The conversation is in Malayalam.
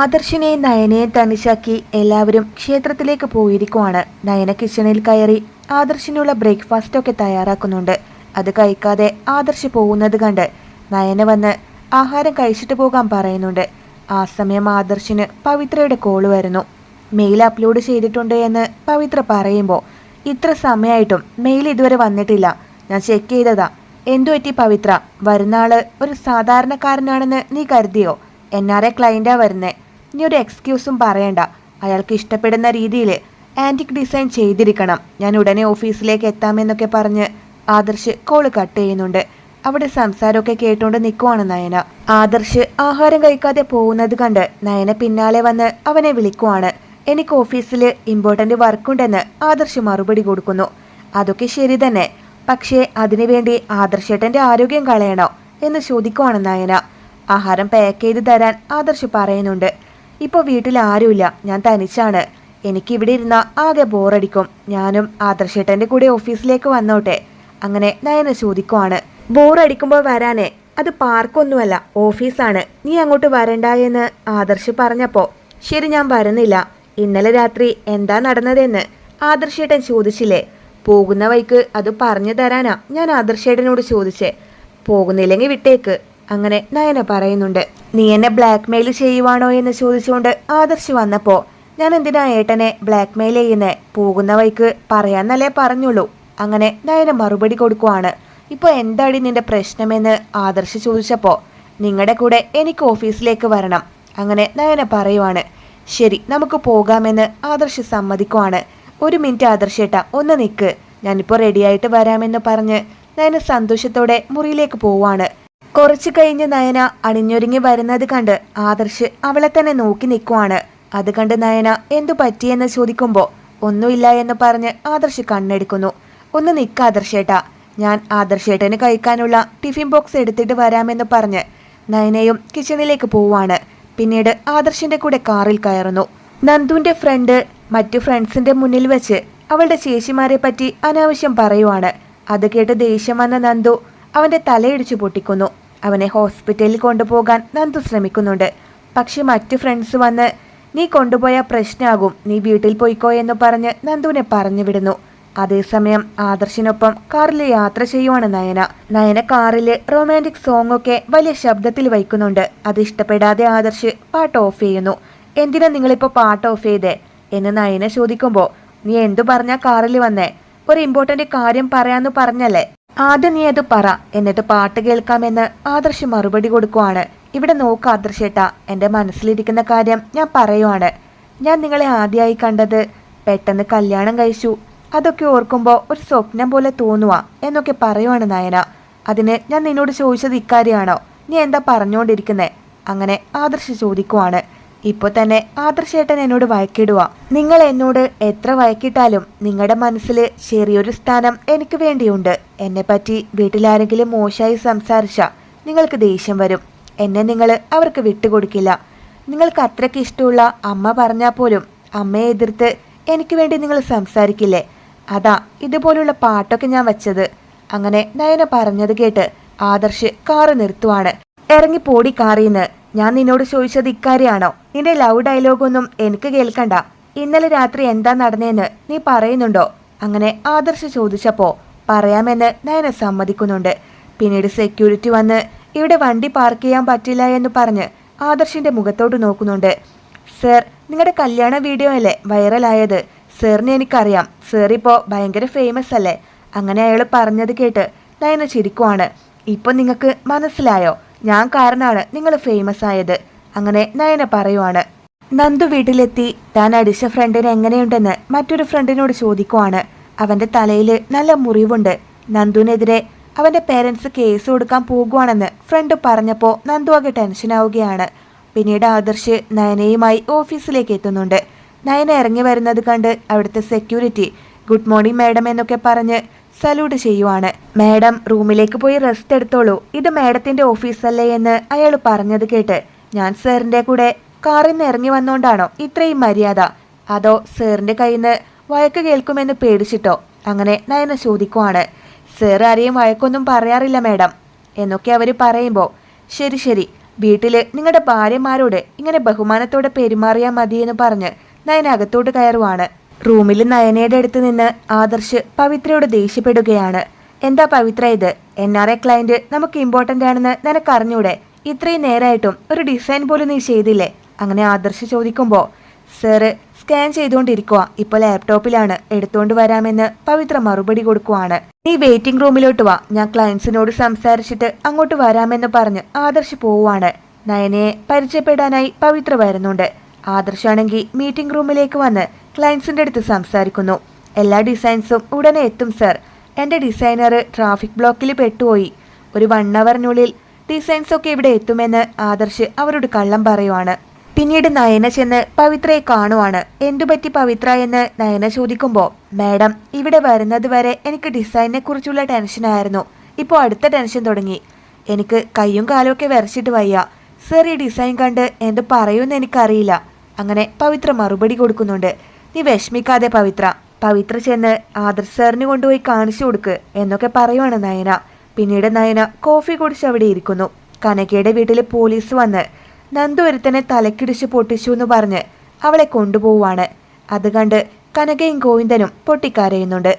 ആദർശിനെയും നയനെ തനിശാക്കി എല്ലാവരും ക്ഷേത്രത്തിലേക്ക് പോയിരിക്കുവാണ്. നയന കിച്ചണിൽ കയറി ആദർശിനുള്ള ബ്രേക്ക്ഫാസ്റ്റ് ഒക്കെ തയ്യാറാക്കുന്നുണ്ട്. അത് കഴിക്കാതെ ആദർശ് പോകുന്നത് കണ്ട് നയന വന്ന് ആഹാരം കഴിച്ചിട്ട് പോകാൻ പറയുന്നുണ്ട്. ആ സമയം ആദർശിന് പവിത്രയുടെ കോൾ വരുന്നു. മെയിൽ അപ്ലോഡ് ചെയ്തിട്ടുണ്ട് എന്ന് പവിത്ര പറയുമ്പോൾ ഇത്ര സമയമായിട്ടും മെയിൽ ഇതുവരെ വന്നിട്ടില്ല. ഞാൻ ചെക്ക് ചെയ്തതാ. എന്തു പറ്റി പവിത്ര? വരുന്ന ആൾ ഒരു സാധാരണക്കാരനാണെന്ന് നീ കരുതിയോ? എൻ ആർ എ ക്ലയന്റാ വരുന്നേ? ഇനി ഒരു എക്സ്ക്യൂസും പറയണ്ട. അയാൾക്ക് ഇഷ്ടപ്പെടുന്ന രീതിയിൽ ആന്റിക് ഡിസൈൻ ചെയ്തിരിക്കണം. ഞാൻ ഉടനെ ഓഫീസിലേക്ക് എത്താമെന്നൊക്കെ പറഞ്ഞ് ആദർശ് കോൾ കട്ട് ചെയ്യുന്നുണ്ട്. അവിടെ സംസാരമൊക്കെ കേട്ടുകൊണ്ട് നിൽക്കുവാണ് നയന. ആദർശ് ആഹാരം കഴിക്കാതെ പോകുന്നത് കണ്ട് നയന പിന്നാലെ വന്ന് അവനെ വിളിക്കുവാണ്. എനിക്ക് ഓഫീസിൽ ഇമ്പോർട്ടന്റ് വർക്കുണ്ടെന്ന് ആദർശ് മറുപടി കൊടുക്കുന്നു. അതൊക്കെ ശരി തന്നെ. പക്ഷേ അതിനുവേണ്ടി ആദർശേട്ടന്റെ ആരോഗ്യം കളയണോ എന്ന് ചോദിക്കുവാണ് നയന. ആഹാരം പാക്ക് ചെയ്ത് തരാൻ ആദർശ് പറയുന്നുണ്ട്. ഇപ്പോൾ വീട്ടിൽ ആരുമില്ല. ഞാൻ തനിച്ചാണ്. എനിക്ക് ഇവിടെ ഇരുന്ന ആകെ ബോറടിക്കും ഞാനും ആദർശേട്ടന്റെ കൂടെ ഓഫീസിലേക്ക് വന്നോട്ടെ. അങ്ങനെ നയന ചോദിക്കുവാണ്. ബോറടിക്കുമ്പോൾ വരാനേ അത് പാർക്കൊന്നുമല്ല ഓഫീസാണ് നീ അങ്ങോട്ട് വരണ്ട എന്ന് ആദർശ് പറഞ്ഞപ്പോൾ ശരി ഞാൻ വരുന്നില്ല. ഇന്നലെ രാത്രി എന്താ നടന്നതെന്ന് ആദർശേട്ടൻ ചോദിച്ചില്ലേ. പോകുന്ന വഴിക്ക് അത് പറഞ്ഞു തരാനാ ഞാൻ ആദർശേട്ടനോട് ചോദിച്ചേ. പോകുന്നില്ലെങ്കിൽ വിട്ടേക്ക്. അങ്ങനെ നയന പറയുന്നുണ്ട് നീ എന്നെ ബ്ലാക്ക് മെയിൽ ചെയ്യുവാണോ എന്ന് ചോദിച്ചുകൊണ്ട് ആദർശ് വന്നപ്പോൾ ഞാൻ എന്തിനാ ഏട്ടനെ ബ്ലാക്ക് മെയിൽ ചെയ്യുന്നേ? പോകുന്ന വഴിക്ക് പറയാന്നല്ലേ പറഞ്ഞുള്ളൂ. അങ്ങനെ നയന മറുപടി കൊടുക്കുവാണ്. ഇപ്പോൾ എന്താടി നിന്റെ പ്രശ്നമെന്ന് ആദർശ് ചോദിച്ചപ്പോൾ നിങ്ങളുടെ കൂടെ എനിക്ക് ഓഫീസിലേക്ക് വരണം. അങ്ങനെ നയന പറയുവാണ്. ശരി നമുക്ക് പോകാമെന്ന് ആദർശ് സമ്മതിക്കുവാണ്. ഒരു മിനിറ്റ് ആദർശേട്ട ഒന്ന് നിൽക്ക് ഞാനിപ്പോൾ റെഡിയായിട്ട് വരാമെന്ന് പറഞ്ഞ് നയന സന്തോഷത്തോടെ മുറിയിലേക്ക് പോവാണ്. കുറച്ചു കഴിഞ്ഞ് നയന അണിഞ്ഞൊരുങ്ങി വരുന്നത് കണ്ട് ആദർശ് അവളെ തന്നെ നോക്കി നിൽക്കുവാണ്. അത് കണ്ട് നയന എന്തു പറ്റിയെന്ന് ചോദിക്കുമ്പോൾ ഒന്നുമില്ല എന്ന് പറഞ്ഞ് ആദർശ് കണ്ണെടുക്കുന്നു. ഒന്ന് നിൽക്ക ആദർശേട്ടാ. ഞാൻ ആദർശേട്ടന് കഴിക്കാനുള്ള ടിഫിൻ ബോക്സ് എടുത്തിട്ട് വരാമെന്ന് പറഞ്ഞ് നയനയും കിച്ചണിലേക്ക് പോവാണ്. പിന്നീട് ആദർശിന്റെ കൂടെ കാറിൽ കയറുന്നു. നന്ദുവിന്റെ ഫ്രണ്ട് മറ്റു ഫ്രണ്ട്സിന്റെ മുന്നിൽ വെച്ച് അവളുടെ ചേച്ചിമാരെ പറ്റി അനാവശ്യം പറയുവാണ്. അത് കേട്ട് ദേഷ്യം വന്ന നന്ദു അവന്റെ തലയിടിച്ചു പൊട്ടിക്കുന്നു. അവനെ ഹോസ്പിറ്റലിൽ കൊണ്ടുപോകാൻ നന്ദു ശ്രമിക്കുന്നുണ്ട്. പക്ഷെ മറ്റു ഫ്രണ്ട്സ് വന്ന് നീ കൊണ്ടുപോയ പ്രശ്നമാകും നീ വീട്ടിൽ പോയിക്കോ എന്ന് പറഞ്ഞ് നന്ദുവിനെ പറഞ്ഞു വിടുന്നു അതേസമയം ആദർശിനൊപ്പം കാറിൽ യാത്ര ചെയ്യുവാണ് നയന. നയന കാറിൽ റൊമാന്റിക് സോങ് ഒക്കെ വലിയ ശബ്ദത്തിൽ വയ്ക്കുന്നുണ്ട്. അത് ഇഷ്ടപ്പെടാതെ ആദർശ് പാട്ട് ഓഫ് ചെയ്യുന്നു. എന്തിനാ നിങ്ങളിപ്പോ പാട്ട് ഓഫ് ചെയ്തേ? എന്ന് നയന ചോദിക്കുമ്പോൾ നീ എന്തു പറഞ്ഞാ കാറിൽ വന്നേ? ഒരു ഇമ്പോർട്ടന്റ് കാര്യം പറയാന്ന് പറഞ്ഞല്ലേ? ആദ്യം നീ അത് പറ. എന്നിട്ട് പാട്ട് കേൾക്കാമെന്ന് ആദർശ് മറുപടി കൊടുക്കുവാണ്. ഇവിടെ നോക്ക് ആദർശേട്ട എന്റെ മനസ്സിലിരിക്കുന്ന കാര്യം ഞാൻ പറയുവാണ്. ഞാൻ നിങ്ങളെ ആദ്യമായി കണ്ടത് പെട്ടെന്ന് കല്യാണം കഴിച്ചു. അതൊക്കെ ഓർക്കുമ്പോൾ ഒരു സ്വപ്നം പോലെ തോന്നുക എന്നൊക്കെ പറയുവാണ് നയന. അതിന് ഞാൻ നിന്നോട് ചോദിച്ചത് ഇക്കാര്യമാണോ നീ എന്താ പറഞ്ഞുകൊണ്ടിരിക്കുന്നത് അങ്ങനെ ആദർശ് ചോദിക്കുവാണ്. ഇപ്പോൾ തന്നെ ആദർശേട്ടൻ എന്നോട് വഴക്കിടുക നിങ്ങൾ എന്നോട് എത്ര വഴക്കിട്ടാലും നിങ്ങളുടെ മനസ്സിൽ ചെറിയൊരു സ്ഥാനം എനിക്ക് വേണ്ടിയുണ്ട്. എന്നെ പറ്റി വീട്ടിലാരെങ്കിലും മോശമായി സംസാരിച്ച നിങ്ങൾക്ക് ദേഷ്യം വരും. എന്നെ നിങ്ങൾ അവർക്ക് വിട്ടുകൊടുക്കില്ല. നിങ്ങൾക്ക് അത്രയ്ക്ക് ഇഷ്ടമുള്ള അമ്മ പറഞ്ഞാൽ പോലും അമ്മയെ എതിർത്ത് എനിക്ക് വേണ്ടി നിങ്ങൾ സംസാരിക്കില്ലേ? അതാ ഇതുപോലുള്ള പാട്ടൊക്കെ ഞാൻ വെച്ചത്. അങ്ങനെ നയന പറഞ്ഞത് കേട്ട് ആദർശ് കാറ് നിർത്തുവാണ്. ഇറങ്ങി പോടി കാറിന്ന്. ഞാൻ നിന്നോട് ചോദിച്ചത് ഇക്കാര്യമാണോ? നിന്റെ ലവ് ഡയലോഗൊന്നും എനിക്ക് കേൾക്കണ്ട. ഇന്നലെ രാത്രി എന്താ നടന്നേന്ന് നീ പറയുന്നുണ്ടോ? അങ്ങനെ ആദർശ് ചോദിച്ചപ്പോ പറയാമെന്ന് നയന സമ്മതിക്കുന്നുണ്ട്. പിന്നീട് സെക്യൂരിറ്റി വന്ന് ഇവിടെ വണ്ടി പാർക്ക് ചെയ്യാൻ പറ്റില്ല എന്ന് പറഞ്ഞ് ആദർശിന്റെ മുഖത്തോട്ട് നോക്കുന്നുണ്ട്. സർ നിങ്ങളുടെ കല്യാണ വീഡിയോ അല്ലേ വൈറലായത്? സാറിനെ എനിക്കറിയാം. സാർ ഇപ്പോൾ ഭയങ്കര ഫേമസ് അല്ലേ? അങ്ങനെ അയാൾ പറഞ്ഞത് കേട്ട് നയന ചിരിക്കുവാണ്. ഇപ്പം നിങ്ങൾക്ക് മനസ്സിലായോ? ഞാൻ കാരണമാണ് നിങ്ങൾ ഫേമസ് ആയത്. അങ്ങനെ നയന പറയുവാണ്. നന്ദു വീട്ടിലെത്തി. താൻ അടിച്ച ഫ്രണ്ടിന് എങ്ങനെയുണ്ടെന്ന് മറ്റൊരു ഫ്രണ്ടിനോട് ചോദിക്കുവാണ്. അവന്റെ തലയിൽ നല്ല മുറിവുണ്ട്. നന്ദുവിനെതിരെ അവന്റെ പേരൻസ് കേസ് കൊടുക്കാൻ പോകുവാണെന്ന് ഫ്രണ്ട് പറഞ്ഞപ്പോൾ നന്ദു ആകെ ടെൻഷനാവുകയാണ് പിന്നീട് ആദർശ് നയനയുമായി ഓഫീസിലേക്ക് എത്തുന്നുണ്ട്. നയന ഇറങ്ങി വരുന്നത് കണ്ട് അവിടുത്തെ സെക്യൂരിറ്റി ഗുഡ് മോർണിംഗ് മാഡം എന്നൊക്കെ പറഞ്ഞ് സല്യൂട്ട് ചെയ്യുവാണ്. മാഡം റൂമിലേക്ക് പോയി റെസ്റ്റ് എടുത്തോളൂ. ഇത് മാഡത്തിന്റെ ഓഫീസല്ലേ എന്ന് അയാൾ പറഞ്ഞത് കേട്ട് ഞാൻ സാറിന്റെ കൂടെ കാറിൽ നിന്ന് ഇറങ്ങി വന്നോണ്ടാണോ ഇത്രയും മര്യാദ? അതോ സാറിന്റെ കയ്യിൽ നിന്ന് വഴക്ക് കേൾക്കുമെന്ന് പേടിച്ചിട്ടോ? അങ്ങനെ നയന ചോദിക്കുവാണ്. സാർ ആരെയും വഴക്കൊന്നും പറയാറില്ല മാഡം എന്നൊക്കെ അവർ പറയുമ്പോൾ ശരി ശരി വീട്ടിൽ നിങ്ങളുടെ ഭാര്യമാരോട് ഇങ്ങനെ ബഹുമാനത്തോടെ പെരുമാറിയാൽ മതിയെന്ന് പറഞ്ഞ് നയന അകത്തോട്ട് കയറുവാണ്. റൂമിൽ നയനയുടെ അടുത്ത് നിന്ന് ആദർശ് പവിത്രയോട് ദേഷ്യപ്പെടുകയാണ്. എന്താ പവിത്ര ഇത്? എൻ ആർ എ ക്ലയന്റ് നമുക്ക് ഇമ്പോർട്ടന്റ് ആണെന്ന് നിനക്കറിഞ്ഞൂടെ? ഇത്രയും നേരമായിട്ടും ഒരു ഡിസൈൻ പോലും നീ ചെയ്തില്ലേ? അങ്ങനെ ആദർശ് ചോദിക്കുമ്പോൾ സാറ് സ്കാൻ ചെയ്തുകൊണ്ടിരിക്കുക ഇപ്പോൾ ലാപ്ടോപ്പിലാണ് എടുത്തുകൊണ്ട് വരാമെന്ന് പവിത്ര മറുപടി കൊടുക്കുവാണ്. നീ വെയിറ്റിംഗ് റൂമിലോട്ട് വാ. ഞാൻ ക്ലയൻസിനോട് സംസാരിച്ചിട്ട് അങ്ങോട്ട് വരാമെന്ന് പറഞ്ഞ് ആദർശ് പോവുകയാണ് നയനയെ പരിചയപ്പെടാനായി പവിത്ര വരുന്നുണ്ട്. ആദർശാണെങ്കിൽ മീറ്റിംഗ് റൂമിലേക്ക് വന്ന് ക്ലയൻസിന്റെ അടുത്ത് സംസാരിക്കുന്നു. എല്ലാ ഡിസൈൻസും ഉടനെ എത്തും സർ എന്റെ ഡിസൈനർ ട്രാഫിക് ബ്ലോക്കിൽ പെട്ടുപോയി. ഒരു വൺ അവറിനുള്ളിൽ ഡിസൈൻസൊക്കെ ഇവിടെ എത്തുമെന്ന് ആദർശ് അവരോട് കള്ളം പറയുവാണ്. പിന്നീട് നയന ചെന്ന് പവിത്രയെ കാണുവാണ്. എന്തുപറ്റി പവിത്ര എന്ന് നയന ചോദിക്കുമ്പോൾ മാഡം ഇവിടെ വരുന്നത് വരെ എനിക്ക് ഡിസൈനിനെ കുറിച്ചുള്ള ടെൻഷനായിരുന്നു ഇപ്പോൾ അടുത്ത ടെൻഷൻ തുടങ്ങി. എനിക്ക് കൈയും കാലും ഒക്കെ വരച്ചിട്ട് വയ്യ. സർ ഈ ഡിസൈൻ കണ്ട് എന്ത് പറയുമെന്ന് എനിക്കറിയില്ല. അങ്ങനെ പവിത്ര മറുപടി കൊടുക്കുന്നുണ്ട്. നീ വിഷമിക്കാതെ പവിത്ര. പവിത്ര ചെന്ന് ആദർ സാറിന് കൊണ്ടുപോയി കാണിച്ചു കൊടുക്ക് എന്നൊക്കെ പറയുവാണ് നയന. പിന്നീട് നയന കോഫി കുടിച്ച് അവിടെ ഇരിക്കുന്നു. കനകയുടെ വീട്ടിൽ പോലീസ് വന്ന് നന്ദു ഒരുത്തനെ തലക്കിടിച്ച് പൊട്ടിച്ചു എന്ന് പറഞ്ഞ് അവളെ കൊണ്ടുപോവാണ് അത് കണ്ട് കനകയും ഗോവിന്ദനും പൊട്ടിക്കരയുന്നുണ്ട്.